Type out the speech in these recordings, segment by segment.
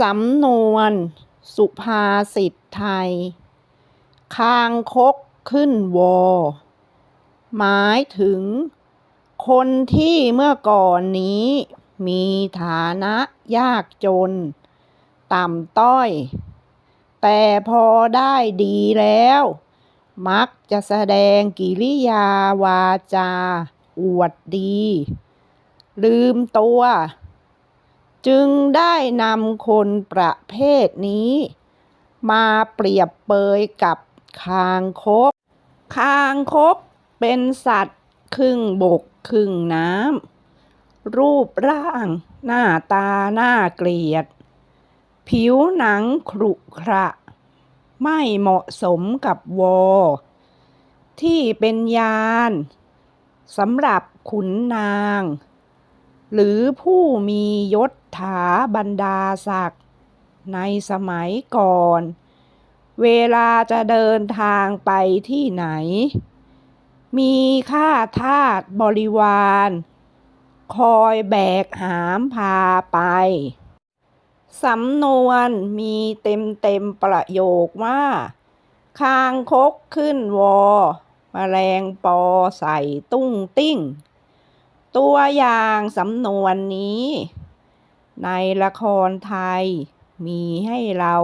สำนวน สุภาษิตไทย คางคกขึ้นวอ หมายถึง คนที่เมื่อก่อนนี้ มีฐานะยากจน ต่ำต้อย แต่พอได้ดีแล้ว มักจะแสดงกิริยาวาจา อวดดี ลืมตัว จึงได้นำคนประเภทนี้ มาเปรียบเปยกับคางคก คางคกเป็นสัตว์ครึ่งบกครึ่งน้ำ รูปร่างหน้าตาหน่าเกลียด ผิวหนังขรุขระ ไม่เหมาะสมกับวอ ที่เป็นยานสำหรับขุนนาง หรือผู้มียศถาบรรดาศักดิ์ในสมัยก่อน เวลาจะเดินทางไปที่ไหน มีข้าทาสบริวาร คอยแบกหามพาไป สำนวนมีเต็มเต็มๆประโยคว่า คางคกขึ้นวอแมลงปอใส่ตุ้งติ้ง ตัวอย่างสำนวนนี้ ในละครไทยมีให้เรา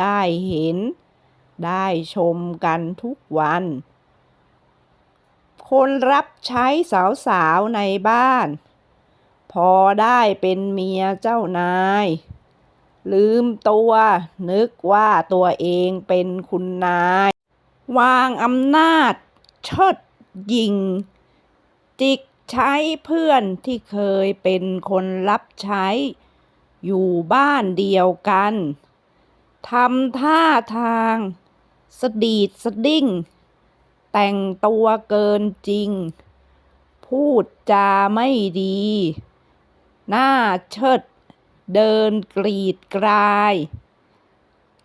ได้เห็น ได้ชมกันทุกวัน คนรับใช้สาวๆในบ้าน พอได้เป็นเมียเจ้านาย ลืมตัวนึกว่าตัวเองเป็นคุณนาย วางอำนาจเชิดยิง จิก ใช้เพื่อนที่เคยเป็นคนรับใช้ อยู่บ้านเดียวกันทำท่าทาง สดีดสดิ้ง แต่งตัวเกินจริง พูดจาไม่ดี หน้าเชิด เดินกรีดกราย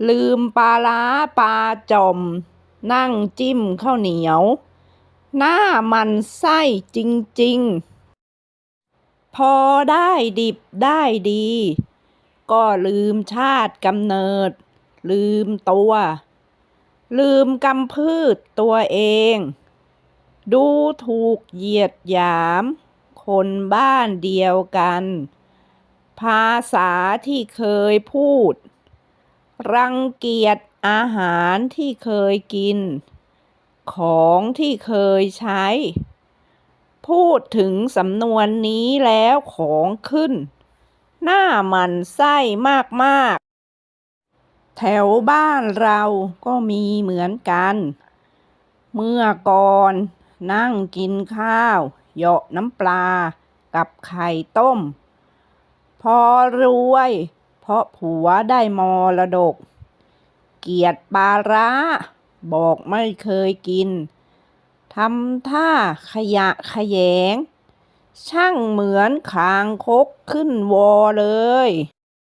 ลืมปลาร้าปลาจอม นั่งจิ้มข้าวเหนียว หน้ามันไส้จริง ๆ พอได้ดิบได้ดี ก็ลืมชาติกำเนิด ลืมตัว ลืมกำพืชตัวเอง ดูถูกเหยียดหยาม คนบ้านเดียวกัน ภาษาที่เคยพูด รังเกียจอาหารที่เคยกิน ของที่เคยใช้ พูดถึงสำนวนนี้แล้วของขึ้น หน้ามันไส้มากๆ แถวบ้านเราก็มีเหมือนกัน เมื่อก่อนนั่งกินข้าว เหยาะน้ำปลากับไข่ต้ม พอรวย เพราะผัวได้มรดก เกียดปาร้า บอกไม่เคยกิน ทำท่าขยะขยง ช่างเหมือนคางคกขึ้นวอเลย